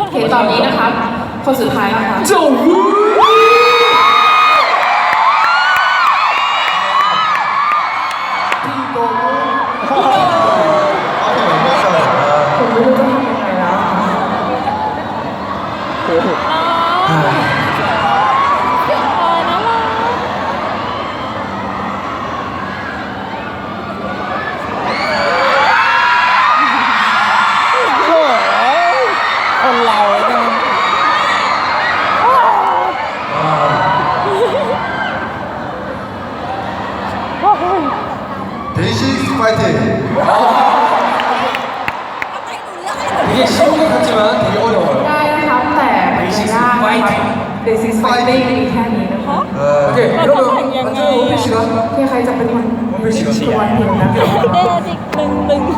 โอเคตอนนี้นะคะ คนสุดท้ายนะคะ เจ้าวูผมไม่รู้จะทำยังไงแล้ว 데이식스 파이팅! 이게 쉬운 것 같지만 되게 어려워요. ได้นะครับแต่ไม่ได้นะครับ Basic Fighting มีแค่นี้นะคะ 오케이, 그러면 먼저 원필 씨가 ที่ใครจะเป็นคน 원필 씨가 ชวนพิมพ์นะคะ เด้จิกตึงตึง เ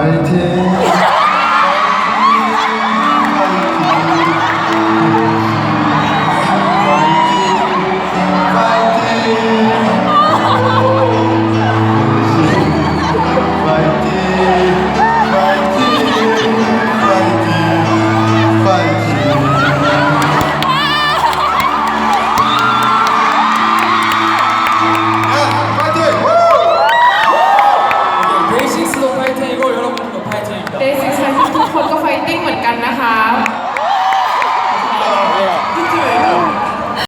白天。 เดซิกทุกคนก็ไฟติ้งเหมือนกันนะคะ